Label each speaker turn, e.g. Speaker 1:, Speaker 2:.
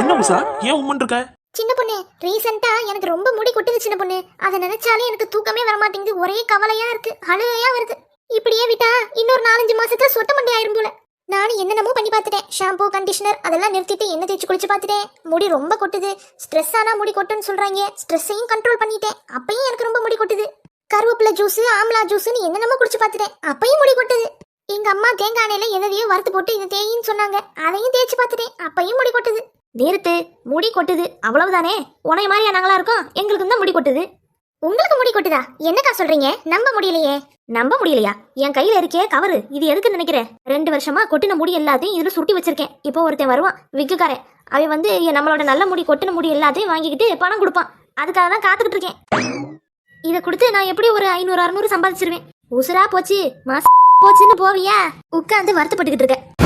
Speaker 1: என்ன உஷா? ஏன் உம்மன் இருக்க?
Speaker 2: சின்ன பொண்ணு ரீசெண்டா எனக்கு ரொம்ப முடி கொட்டுது சின்ன பொண்ணு. அதை நினைச்சாலே எனக்கு தூக்கமே வர மாட்டேங்குது ஒரே கவலையா இருக்கு அழுகையா வருது. இப்படியே விட்டா இன்னொரு நாலஞ்சு மாசத்துல சொட்ட மண்டி ஆயிரும் போல. நானும் என்னென்னமோ பண்ணி பார்த்துட்டேன். ஷாம்பு கண்டிஷனர் அதெல்லாம் நிறுத்திட்டு எண்ணெய் தேய்ச்சி குளிச்சு பார்த்துட்டேன். முடி ரொம்ப கொட்டுது. ஸ்ட்ரெஸ் ஆனா முடி கொட்டுன்னு சொல்றாங்க. ஸ்ட்ரெஸ்ஸையும் கண்ட்ரோல் பண்ணிட்டேன். அப்பயும் எனக்கு ரொம்ப முடி கொட்டுது. கருவேப்பிலை ஜூஸ் ஆம்லா ஜூஸ்னு என்னென்னமோ குடிச்சு பார்த்துட்டேன். அப்பயும் முடி கொட்டுது. எங்க அம்மா தேங்காய் எண்ணெயில எதையோ வறுத்து போட்டு இதை தேயின்னு சொன்னாங்க. அதையும் தேய்ச்சி பார்த்துட்டேன். அப்பயும் முடி கொட்டுது.
Speaker 3: நேருத்து முடி கொட்டுது. அவ்வளவுதானே? உனைய மாதிரியா நாங்களா இருக்கோம். எங்களுக்கு தான் முடி கொட்டுது.
Speaker 2: உங்களுக்கு முடி கொட்டுதா? என்னக்கா சொல்றீங்க? நம்ப முடியலையே.
Speaker 3: நம்ப முடியலையா? என் கையில இருக்கே கவரு. இது எதுக்கு நினைக்கிறேன் ரெண்டு வருஷமா கொட்டின முடி எல்லாத்தையும் இதுல சுருட்டி வச்சிருக்கேன். இப்போ ஒருத்தன் வருவான் விக்குக்காரன். அவன் வந்து என் நம்மளோட நல்ல முடி கொட்டின முடி எல்லாத்தையும் வாங்கிக்கிட்டு பணம் கொடுப்பான். அதுக்காக தான் காத்துக்கிட்டு இருக்கேன். இதை கொடுத்து நான் எப்படி ஒரு ஐநூறு அறுநூறு சம்பாதிச்சிருவேன்? உசுரா போச்சு. மாசம் போச்சுன்னு போவியா? உட்காந்து வருத்தப்பட்டுக்கிட்டு இருக்க